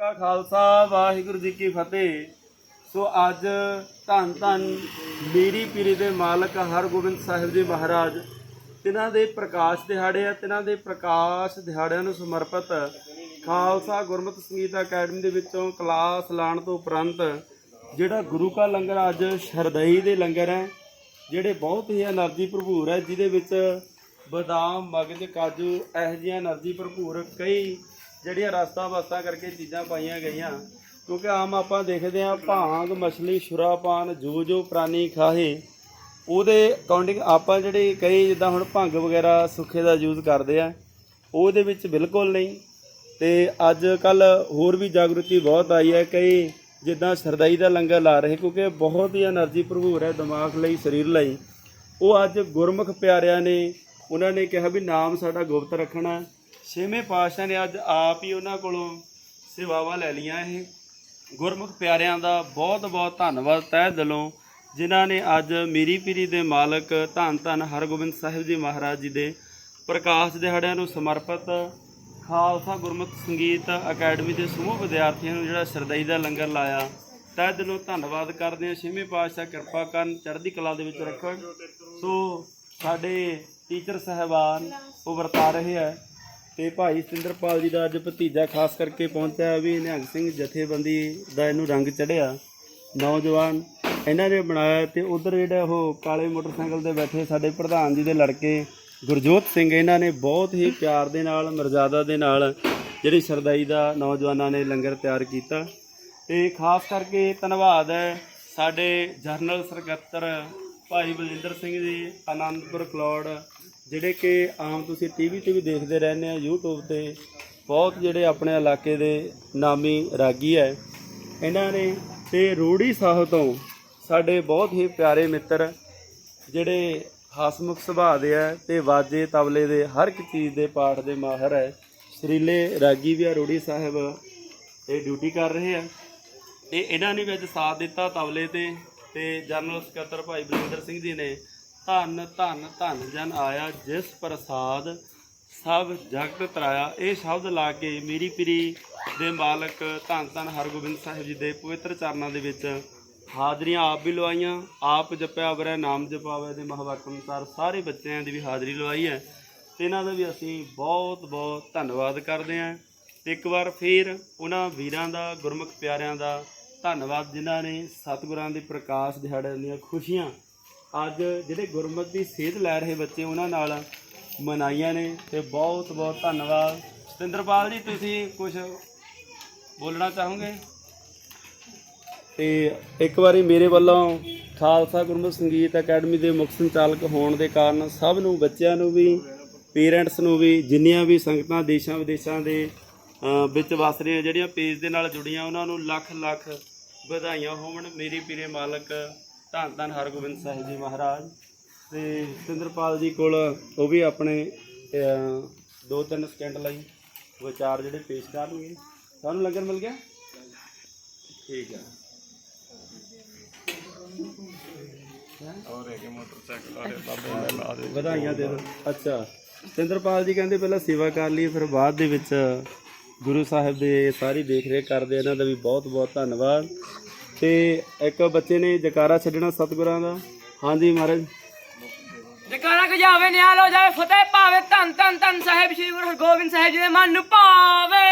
ਕਾ ਖਾਲਸਾ, ਵਾਹਿਗੁਰੂ ਜੀ ਕੀ ਫਤਿਹ। ਸੋ ਅੱਜ ਧੰਨ ਧੰਨ ਮੀਰੀ ਪੀਰੀ ਦੇ ਮਾਲਕ ਹਰਗੋਬਿੰਦ ਸਾਹਿਬ ਜੀ ਮਹਾਰਾਜ ਇਹਨਾਂ ਦੇ ਪ੍ਰਕਾਸ਼ ਦਿਹਾੜੇ ਆ ਇਹਨਾਂ ਦੇ ਪ੍ਰਕਾਸ਼ ਦਿਹਾੜਿਆਂ ਨੂੰ ਸਮਰਪਿਤ ਖਾਲਸਾ ਗੁਰਮਤ ਸੰਗੀਤ ਅਕੈਡਮੀ ਦੇ ਵਿੱਚੋਂ ਕਲਾਸ ਲਾਣ ਤੋਂ ਉਪਰੰਤ ਜਿਹੜਾ ਗੁਰੂ ਕਾ ਲੰਗਰ ਅੱਜ ਸ਼ਰਦਈ ਦੇ ਲੰਗਰ ਹੈ, ਜਿਹੜੇ ਬਹੁਤ ਹੀ એનર્ਜੀ ਭਰਪੂਰ ਹੈ, ਜਿਹਦੇ ਵਿੱਚ ਬਦਾਮ, ਮਗਜ, ਕਾਜੂ, ਇਹ ਜਿਹੀਆਂ એનર્ਜੀ ਭਰਪੂਰ ਕਈ ਜਿਹੜੀਆਂ ਰਸਤਾ ਬਸਤਾ ਕਰਕੇ ਚੀਜ਼ਾਂ ਪਾਈਆਂ ਗਈਆਂ, ਕਿਉਂਕਿ ਆਮ ਆਪਾਂ ਦੇਖਦੇ ਹਾਂ, ਭਾਂਗ, ਮਛਲੀ, ਸ਼ੁਰਾਪਾਨ, ਜੋ ਜੋ ਪ੍ਰਾਣੀ ਖਾਹੇ, ਉਹਦੇ ਅਕਾਊਂਟਿੰਗ ਆਪਾਂ ਜਿਹੜੇ ਕਈ ਜਿੱਦਾਂ ਹੁਣ ਭੰਗ ਵਗੈਰਾ ਸੁੱਖੇ ਦਾ ਯੂਜ਼ ਕਰਦੇ ਆ, ਉਹਦੇ ਵਿੱਚ ਬਿਲਕੁਲ ਨਹੀਂ। ਤੇ ਅੱਜ ਕੱਲ ਹੋਰ ਵੀ ਜਾਗਰੂਕਤੀ ਬਹੁਤ ਆਈ ਹੈ, ਕਈ ਜਿੱਦਾਂ ਸਰਦਾਈ ਦਾ ਲੰਗਰ ਲਾ ਰਹੇ, ਕਿਉਂਕਿ ਬਹੁਤ ਹੀ એનર્ਜੀ ਭਰਪੂਰ ਹੈ ਦਿਮਾਗ ਲਈ, ਸਰੀਰ ਲਈ। ਉਹ ਅੱਜ ਗੁਰਮੁਖ ਪਿਆਰਿਆਂ ਨੇ, ਉਹਨਾਂ ਨੇ ਕਿਹਾ ਵੀ ਨਾਮ ਸਾਡਾ ਗੁਪਤ ਰੱਖਣਾ ਛੇਵੇਂ ਪਾਤਸ਼ਾਹ ਨੇ ਅੱਜ ਆਪ ਹੀ ਉਹਨਾਂ ਕੋਲੋਂ ਸੇਵਾਵਾਂ ਲੈ ਲਈਆਂ ਇਹ। ਗੁਰਮੁਖ ਪਿਆਰਿਆਂ ਦਾ ਬਹੁਤ ਬਹੁਤ ਧੰਨਵਾਦ ਤਹਿ ਦਿਲੋਂ, ਜਿਨ੍ਹਾਂ ਨੇ ਅੱਜ ਮੀਰੀ ਪੀਰੀ ਦੇ ਮਾਲਕ ਧੰਨ ਧੰਨ ਹਰਗੋਬਿੰਦ ਸਾਹਿਬ ਜੀ ਮਹਾਰਾਜ ਜੀ ਦੇ ਪ੍ਰਕਾਸ਼ ਦਿਹਾੜਿਆਂ ਨੂੰ ਸਮਰਪਿਤ ਖਾਲਸਾ ਗੁਰਮੁਖ ਸੰਗੀਤ ਅਕੈਡਮੀ ਦੇ ਸਮੂਹ ਵਿਦਿਆਰਥੀਆਂ ਨੂੰ ਜਿਹੜਾ ਸਰਦਾਈ ਦਾ ਲੰਗਰ ਲਾਇਆ, ਤਹਿ ਦਿਲੋਂ ਧੰਨਵਾਦ ਕਰਦੇ ਹਾਂ। ਛੇਵੇਂ ਪਾਤਸ਼ਾਹ ਕਿਰਪਾ ਕਰਨ, ਚੜ੍ਹਦੀ ਕਲਾ ਦੇ ਵਿੱਚ ਰੱਖਣ। ਸੋ ਸਾਡੇ ਟੀਚਰ ਸਹਿਬਾਨ ਉਹ ਵਰਤਾ ਰਹੇ ਹੈ। ਤੇ ਭਾਈ ਸਤਿੰਦਰਪਾਲ ਜੀ ਦਾ ਅੱਜ ਭਤੀਜਾ ਖਾਸ ਕਰਕੇ ਪਹੁੰਚਿਆ ਵੀ ਨਿਹੰਗ ਸਿੰਘ ਜਥੇਬੰਦੀ ਦਾ ਇਹਨੂੰ ਰੰਗ ਚੜਿਆ ਨੌਜਵਾਨ ਇਹਨਾਂ ਨੇ ਬਣਾਇਆ ਤੇ ਉਧਰ ਜਿਹੜਾ ਉਹ ਕਾਲੇ ਮੋਟਰਸਾਈਕਲ ਤੇ ਬੈਠੇ ਸਾਡੇ ਪ੍ਰਧਾਨ ਜੀ ਦੇ ਲੜਕੇ ਗੁਰਜੋਤ ਸਿੰਘ, ਇਹਨਾਂ ਨੇ ਬਹੁਤ ਹੀ ਪਿਆਰ ਦੇ ਨਾਲ, ਮਰਜ਼ਾਦਾ ਦੇ ਨਾਲ ਜਿਹੜੀ ਸਰਦਾਈ ਦਾ ਨੌਜਵਾਨਾਂ ਨੇ ਲੰਗਰ ਤਿਆਰ ਕੀਤਾ। ਤੇ ਖਾਸ ਕਰਕੇ ਧੰਨਵਾਦ ਹੈ ਸਾਡੇ ਜਰਨਲ ਸਕੱਤਰ ਭਾਈ ਬਲਜਿੰਦਰ ਸਿੰਘ ਜੀ, ਆਨੰਦਪੁਰ ਕਲੌੜ ਜਿਹੜੇ ਕਿ ਆਮ ਤੁਸੀਂ ਟੀਵੀ ਤੇ ਵੀ ਦੇਖਦੇ ਰਹਿੰਦੇ ਆ, YouTube ਤੇ, ਬਹੁਤ ਜਿਹੜੇ ਆਪਣੇ ਇਲਾਕੇ ਦੇ ਨਾਮੀ ਰਾਗੀ ਹੈ ਇਹਨਾਂ ਨੇ ਤੇ ਰੋੜੀ ਸਾਹਿਬ ਤੋਂ ਸਾਡੇ ਬਹੁਤ ਹੀ ਪਿਆਰੇ ਮਿੱਤਰ ਜਿਹੜੇ ਹਸਮੁਖ ਸੁਭਾਅ ਦੇ ਆ ਤੇ ਵਾਜੇ ਤਬਲੇ ਦੇ ਹਰ ਇੱਕ ਚੀਜ਼ ਦੇ ਪਾਠ ਦੇ ਮਾਹਰ ਹੈ ਸ਼੍ਰੀਲੇ ਰਾਗੀ ਵੀ ਆ, ਰੋੜੀ ਸਾਹਿਬ ਇਹ ਡਿਊਟੀ ਕਰ ਰਹੇ ਆ। ਤੇ ਇਹਨਾਂ ਨੇ ਵੀ ਅੱਜ ਸਾਥ ਦਿੱਤਾ ਤਬਲੇ ਤੇ ਤੇ ਜਨਰਲ ਸਕੱਤਰ ਭਾਈ ਬਲਵਿੰਦਰ ਸਿੰਘ ਜੀ ਨੇ। ਧੰਨ ਧੰਨ ਧੰਨ ਜਨ ਆਇਆ, ਜਿਸ ਪ੍ਰਸਾਦ ਸਭ ਜਗਤ ਤਰਾਇਆ। ਇਹ ਸ਼ਬਦ ਲਾ ਕੇ ਮੇਰੀ ਪੀਰੀ ਦੇ ਮਾਲਕ ਧੰਨ ਧੰਨ ਹਰਗੋਬਿੰਦ ਸਾਹਿਬ ਜੀ ਦੇ ਪਵਿੱਤਰ ਚਰਨਾਂ ਦੇ ਵਿੱਚ ਹਾਜ਼ਰੀਆਂ ਆਪ ਵੀ ਲਵਾਈਆਂ। ਆਪ ਜਪਿਆ ਬਰੈ ਨਾਮ ਜਪਾਵੇ ਦੇ ਮਹਾਵਾਕ ਅਨੁਸਾਰ ਸਾਰੇ ਬੱਚਿਆਂ ਦੀ ਵੀ ਹਾਜ਼ਰੀ ਲਵਾਈ ਹੈ। ਤੇ ਇਹਨਾਂ ਦਾ ਵੀ ਅਸੀਂ ਬਹੁਤ ਬਹੁਤ ਧੰਨਵਾਦ ਕਰਦੇ ਹਾਂ। ਤੇ ਇੱਕ ਵਾਰ ਫੇਰ ਉਹਨਾਂ ਵੀਰਾਂ ਦਾ, ਗੁਰਮੁਖ ਪਿਆਰਿਆਂ ਦਾ ਧੰਨਵਾਦ, ਜਿਨ੍ਹਾਂ ਨੇ ਸਤਿਗੁਰਾਂ ਦੇ ਪ੍ਰਕਾਸ਼ ਦਿਹਾੜੇ ਦੀਆਂ ਖੁਸ਼ੀਆਂ ਅੱਜ ਜਿਹੜੇ ਗੁਰਮੁਖ ਦੀ ਸੇਧ ਲੈ ਰਹੇ ਬੱਚੇ ਉਹਨਾਂ ਨਾਲ ਮਨਾਈਆਂ ਨੇ ਤੇ ਬਹੁਤ ਬਹੁਤ ਧੰਨਵਾਦ। ਸਤਿੰਦਰਪਾਲ ਜੀ, ਤੁਸੀਂ ਕੁਝ ਬੋਲਣਾ ਚਾਹੋਗੇ? ਤੇ ਇੱਕ ਵਾਰੀ ਮੇਰੇ ਵੱਲੋਂ ਖਾਲਸਾ ਗੁਰਮੁਖ ਸੰਗੀਤ ਅਕੈਡਮੀ ਦੇ ਮੁੱਖ ਸੰਚਾਲਕ ਹੋਣ ਦੇ ਕਾਰਨ ਸਭ ਨੂੰ, ਬੱਚਿਆਂ ਨੂੰ ਵੀ, ਪੇਰੈਂਟਸ ਨੂੰ ਵੀ, ਜਿੰਨੀਆਂ ਵੀ ਸੰਗਤਾਂ ਦੇਸ਼ਾਂ ਵਿਦੇਸ਼ਾਂ ਦੇ ਵਿੱਚ ਵਸ ਰਹੀਆਂ ਜਿਹੜੀਆਂ ਪੇਜ ਦੇ ਨਾਲ ਜੁੜੀਆਂ, ਉਹਨਾਂ ਨੂੰ ਲੱਖ ਲੱਖ ਵਧਾਈਆਂ ਹੋਵਣ। ਮੇਰੀ ਪੀਰੇ ਮਾਲਕ ਧੰਨ ਧੰਨ ਹਰਗੋਬਿੰਦ ਸਾਹਿਬ ਜੀ ਮਹਾਰਾਜ ਤੇ ਸਿੰਦਰਪਾਲ ਜੀ ਕੋਲ ਉਹ ਵੀ ਆਪਣੇ ਦੋ ਤਿੰਨ ਸਕਿੰਟ ਲਈ ਵਿਚਾਰ ਜਿਹੜੇ ਪੇਸ਼ ਕਰਨਗੇ। ਤੁਹਾਨੂੰ ਲੰਗਰ ਮਿਲ ਗਿਆ? ਠੀਕ ਹੈ ਵਧਾਈਆਂ ਦੇ ਦਿਓ। ਅੱਛਾ। ਸਿੰਦਰਪਾਲ ਜੀ ਕਹਿੰਦੇ ਪਹਿਲਾਂ ਸੇਵਾ ਕਰ ਲਈ ਫਿਰ ਬਾਅਦ ਦੇ ਵਿੱਚ ਗੁਰੂ ਸਾਹਿਬ ਦੇ ਸਾਰੀ ਦੇਖ ਰੇਖ ਕਰਦੇ ਇਹਨਾਂ ਦਾ ਵੀ ਬਹੁਤ ਬਹੁਤ ਧੰਨਵਾਦ। ਤੇ ਇੱਕ ਬੱਚੇ ਨੇ ਜਕਾਰਾ ਛੱਡਣਾ ਸਤਿਗੁਰਾਂ ਦਾ। ਹਾਂਜੀ ਮਹਾਰਾਜ। ਜਕਾਰਾ ਗਜਾਵੇ ਨਿਹਾਲ ਹੋ ਜਾਵੇ ਫਤਿਹ ਪਾਵੇ ਧੰਨ ਧੰਨ ਧੰਨ ਸਾਹਿਬ ਸ੍ਰੀ ਗੁਰੂ ਹਰਗੋਬਿੰਦ ਸਾਹਿਬ ਜੀ ਦੇ ਮਨ ਨੂੰ ਭਾਵੇ।